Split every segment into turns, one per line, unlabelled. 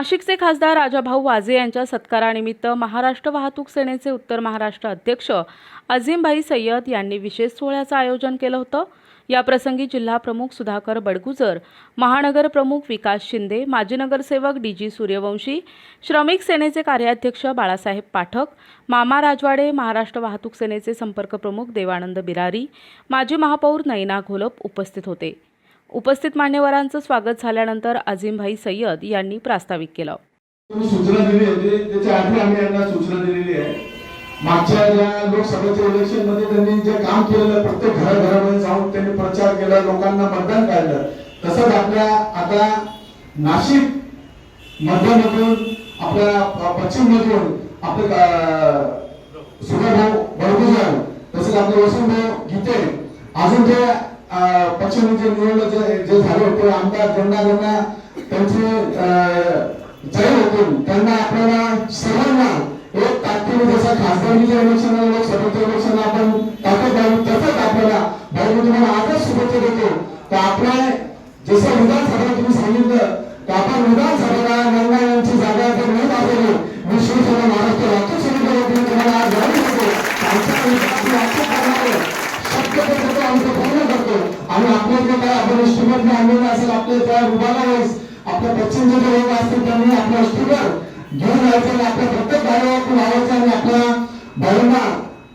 नाशिकचे खासदार राजाभाऊ वाजे यांच्या सत्कारानिमित्त महाराष्ट्र वाहतूक सेनेचे उत्तर महाराष्ट्र अध्यक्ष अझीमभाई सय्यद यांनी विशेष सोहळ्याचं आयोजन केलं होतं. याप्रसंगी जिल्हा प्रमुख सुधाकर बडगुजर महानगर प्रमुख विकास शिंदे माजी नगरसेवक डी जी सूर्यवंशी श्रमिक सेनेचे कार्याध्यक्ष बाळासाहेब पाठक मामा राजवाडे महाराष्ट्र वाहतूक सेनेचे संपर्क प्रमुख देवानंद बिरारी माजी महापौर नैना घोलप उपस्थित होते. उपस्थित मान्यवरांचं स्वागत झाल्यानंतर अझीमभाई सय्यद यांनी प्रास्ताविक केलं.
सूचना दिली होती त्याच्या आधी आम्ही यांना सूचना दिलेली आहे. मागच्या ज्या लोकसभेच्या इलेक्शनमध्ये त्यांनी जे काम केलेलं प्रत्येक घराघरामध्ये जाऊन त्यांनी प्रचार केला लोकांना मतदान काढलं. तसंच आपल्या आता नाशिक मध्यमधून आपल्या पश्चिम मधून आपले सुभाभाऊ बडगुजर तसंच आपले वसंतभाऊ गीते अजून जे पक्षाने जे निवडलं जे जे झाले होते आमदार ज्यांना ज्यांना त्यांचे जय होतील त्यांना आपल्याला सर्वांना एक ताकदीने जसं खासदारकीच्या इलेक्शन लोकसभेच्या इलेक्शन आपण ताकद द्यावी तसंच आपल्याला भाऊ मी तुम्हाला आजच शुभेच्छा देतो. तर आपल्या जसं विधानसभा तुम्ही सांगितलं तर आपण विधानसभेला नंदा यांची जागा जर नाही दाखवली मी शिवसेना महाराष्ट्र वाहतूक सेनेच्या वतीने तुम्हाला आज जाणून देतो आमच्या शक्य करतो आमचं पूर्ण आणि आपल्यातलं काय आपण इन्स्ट्रुमेंट आणलेलं असेल आपल्या त्या विभागाला आपल्या पश्चिम जे लोक असतील त्यांनी आपलं इन्स्ट्रुमेंट घेऊन जायचं आणि आपल्या प्रत्येक गावावरती लावायचं आणि आपल्या बाईंना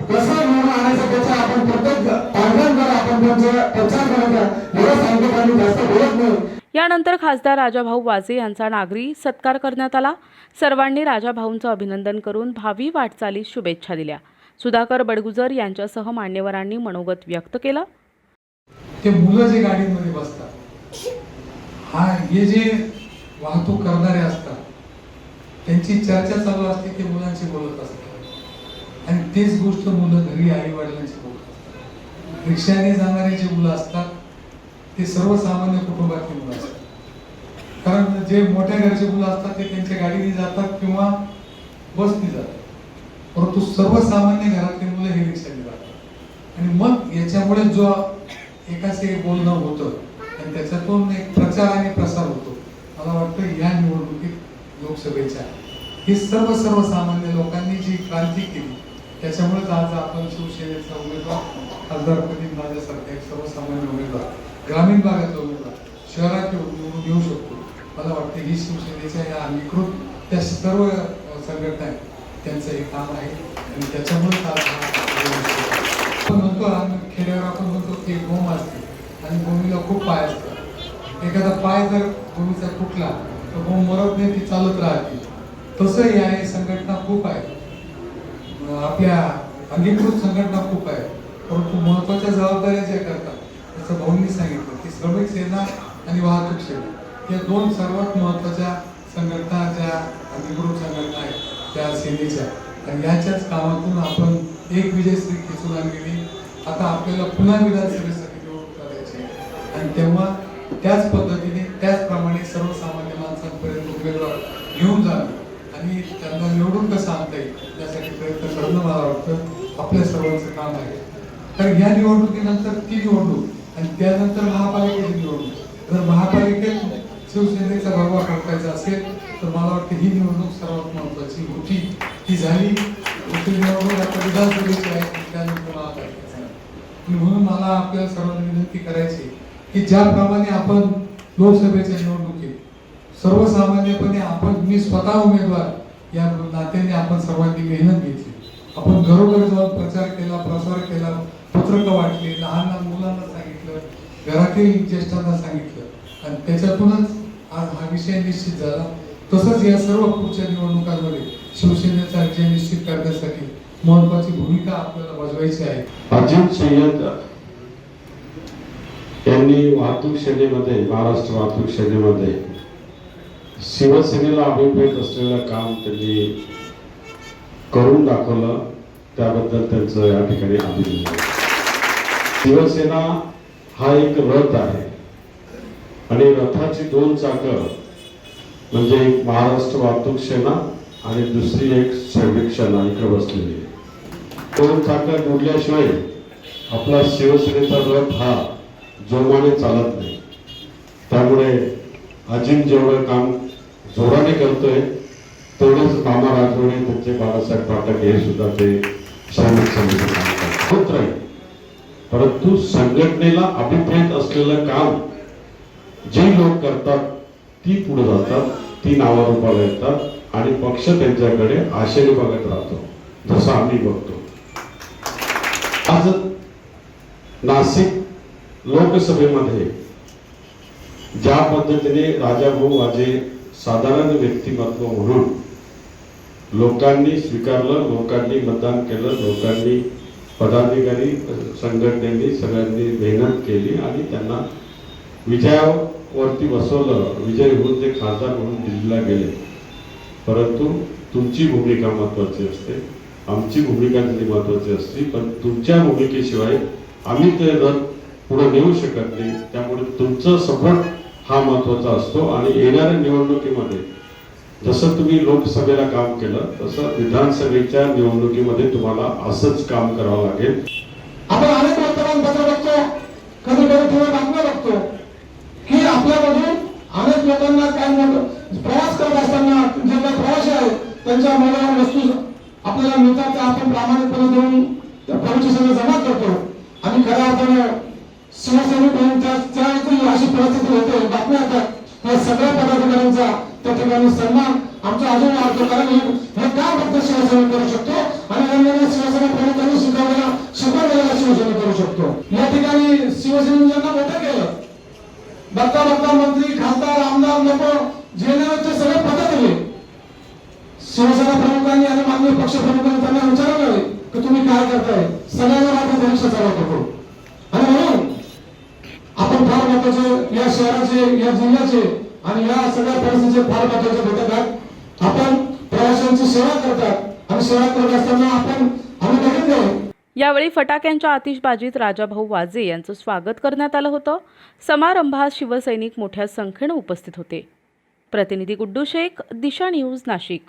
कसं निवडून आणायचं त्याचा आपण प्रत्येक पालकांकडे आपण त्यांचं प्रचार करायचा. एवढं सांगतो आणि जास्त बोलत नाही.
यानंतर खासदार राजाभाऊ वाजे यांचा नागरी सत्कार करण्यात आला. सर्वांनी राजाभाऊंचं अभिनंदन करून भावी वाटचालीस शुभेच्छा दिल्या. सुधाकर बडगुजर यांच्यासह मान्यवरांनी मनोगत व्यक्त केलं.
ते मुलं जे गाडीमध्ये बसतात हा हे जे वाहतूक करणारे असतात त्यांची चर्चा चालू असते ते मुलांशी बोलत असतात. आणि तेच गोष्ट मुलं घरी आई वडिलांशी बोलत असतात. रिक्षाने जाणारे जे मुलं असतात ते सर्वसामान्य कुटुंबातली मुलं असतात. कारण जे मोठ्या घरचे मुलं असतात ते त्यांच्या गाडीने जातात किंवा बसने जातात. परंतु सर्वसामान्य घरातली मुलं हे रिक्षाने जातात. आणि मग याच्यामुळे जो एकाच एक बोलणं होतं आणि त्याच्यातून एक प्रचार आणि प्रसार होतो. मला वाटतं या निवडणुकीत लोकसभेच्या ही सर्व सर्वसामान्य लोकांनी जी क्रांती केली त्याच्यामुळेच आज आपण शिवसेनेचा उमेदवार खासदारपदी माझ्यासारखा एक सर्वसामान्य उमेदवार ग्रामीण भागातला उमेदवार शहरात निवडून येऊ शकतो. मला वाटतं ही शिवसेनेच्या या अधिकृत त्या सर्व संघटना आहेत त्यांचं हे काम आहे आणि त्याच्यामुळेच आज हा आपण म्हणतो खेड्यावर आपण म्हणतो की भूम असते आणि भूमीला खूप पाय असतात. एखादा पाय जर भूमीचा फुटला तर भूम मरत नाही ती चालत राहते. तसं या संघटना खूप आहे. आपल्या अंगीकृत संघटना खूप आहे. परंतु महत्त्वाच्या जबाबदाऱ्या ज्या करतात जसं भाऊंनी सांगितलं की श्रमिक सेना आणि वाहतूक सेना या दोन सर्वात महत्त्वाच्या संघटना ज्या अधिकृत संघटना आहेत त्या सेनेच्या. आणि याच्याच कामातून आपण एक विजयश्री खेचून गेली. आता आपल्याला पुन्हा विधानसभेसाठी निवडणूक करायची आणि तेव्हा त्याच पद्धतीने त्याचप्रमाणे सर्वसामान्य माणसांपर्यंत उमेदवार घेऊन जाणं आणि त्यांना निवडून कसं आणता येईल यासाठी प्रयत्न करणं मला वाटतं. आपल्या सर्वांचं काम आहे. तर ह्या निवडणुकीनंतर ती निवडणूक आणि त्यानंतर महापालिकेची निवडणूक. जर महापालिकेत शिवसेनेचा भगवा फडकायचा असेल तर मला वाटतं ही निवडणूक सर्वात महत्वाची होती. ती झाली. म्हणून मला आपल्या सर्वांना विनंती करायची की ज्याप्रमाणे आपण लोकसभेच्या निवडणुकीत सर्वसामान्यपणे आपण मी स्वतः उमेदवार या नात्याने आपण सर्वांनी मेहनत घेतली. आपण घरोघर जाऊन प्रचार केला प्रसार केला पत्रकं वाटली लहान लहान मुलांना सांगितलं घरातील ज्येष्ठांना सांगितलं. आणि त्याच्यातूनच आज हा विषय निश्चित झाला. तसंच या सर्व पुढच्या निवडणुकांमध्ये शिवसेनेचा विजय निश्चित करण्यासाठी महत्वाची भूमिका आपल्याला बजवायची आहे.
अजित सय्यद यांनी वाहतूक सेनेमध्ये महाराष्ट्र वाहतूक सेनेमध्ये शिवसेनेला अभिप्रेत असलेलं काम त्यांनी करून दाखवलं. त्याबद्दल त्यांचं या ठिकाणी अभिनंदन. शिवसेना हा एक रथ आहे. आणि रथाची दोन चाकं म्हणजे एक महाराष्ट्र वाहतूक सेना आणि दुसरी एक श्रमिक सेना इकडे बसलेली आहे. दोन चाकं आपला शिवसेनेचा रथ हा जोमाने चालत नाही. त्यामुळे अजिम जेवढं काम जोराने करतोय तेवढेच मामा राजवडे त्यांचे बाळासाहेब पाठक हे सुद्धा ते श्रमिक समिती काम करतात. होत राहील परंतु संघटनेला अभिप्रेत असलेलं काम जे लोक करतात ती पुढे जातात ती नावारूपाला येतात आणि पक्ष त्यांच्याकडे आशेने बघत राहतो. जसं आम्ही बघतो. आज नाशिक लोकसभेमध्ये ज्या पद्धतीने राजाभाऊ वाजे साधारण व्यक्तिमत्व म्हणून लोकांनी स्वीकारलं लोकांनी मतदान केलं लोकांनी पदाधिकारी संघटनेनी सगळ्यांनी मेहनत केली आणि त्यांना विजयावरती बसवलं. विजय होऊन ते खासदार म्हणून दिल्लीला गेले. परंतु तुमची भूमिका महत्वाची असते. आमची भूमिका तिथे महत्वाची असते. पण तुमच्या भूमिकेशिवाय आम्ही ते रथ पुढे नेऊ शकत नाही. त्यामुळे तुमचं सपोर्ट हा महत्त्वाचा असतो. आणि येणाऱ्या निवडणुकीमध्ये जसं तुम्ही लोकसभेला काम केलं तसं विधानसभेच्या निवडणुकीमध्ये तुम्हाला असंच काम करावं लागेल.
आपण अनेक वर्तमानपत्र बघतो. कधी कधी टीव्ही बातम्या बघतो. की आपल्यामधून अनेक लोकांना काय म्हणतो प्रवास करत असताना जे काही प्रवासी आहेत त्यांच्या मनावर वस्तू आपल्याला मिळतात त्या आपण प्रामाणिकपणे देऊन त्या प्रवासी सगळं जमा करतो. आणि खऱ्या अर्थाने शिवसैनिक म्हणून त्या त्यावेळी अशी परिस्थिती होते बातम्या येतात. त्या सगळ्या पदाधिकाऱ्यांचा त्या ठिकाणी सन्मान आमचा अजून वाढतो. कारण हे काय फक्त शिवसेना करू शकतो? आणि अन्यान्य शिवसेना प्रमुखांनी शिकवलेला शिकवलेला शिवसेना करू शकतो. या ठिकाणी शिवसैनिकांना मोठं केलं बघता बघता मंत्री खासदार आमदार नको पक्ष प्रमुखांनी त्यांना विचारलं की तुम्ही काय करताय? सगळ्यांना आपण भविष्य चालवत होतो. आणि म्हणून आपण फार महत्त्वाचे या शहराचे या जिल्ह्याचे आणि या सगळ्या परिस्थितीचे फार महत्त्वाचे घटक आहेत. आपण प्रवाशांची सेवा करतात आणि सेवा करत असताना आपण आम्ही बघितलंय
यावेळी फटाक्यांच्या आतिषबाजीत राजाभाऊ वाजे यांचं स्वागत करण्यात आलं होतं. समारंभात शिवसैनिक मोठ्या संख्येनं उपस्थित होते. प्रतिनिधी गुड्डू शेख दिशा न्यूज नाशिक.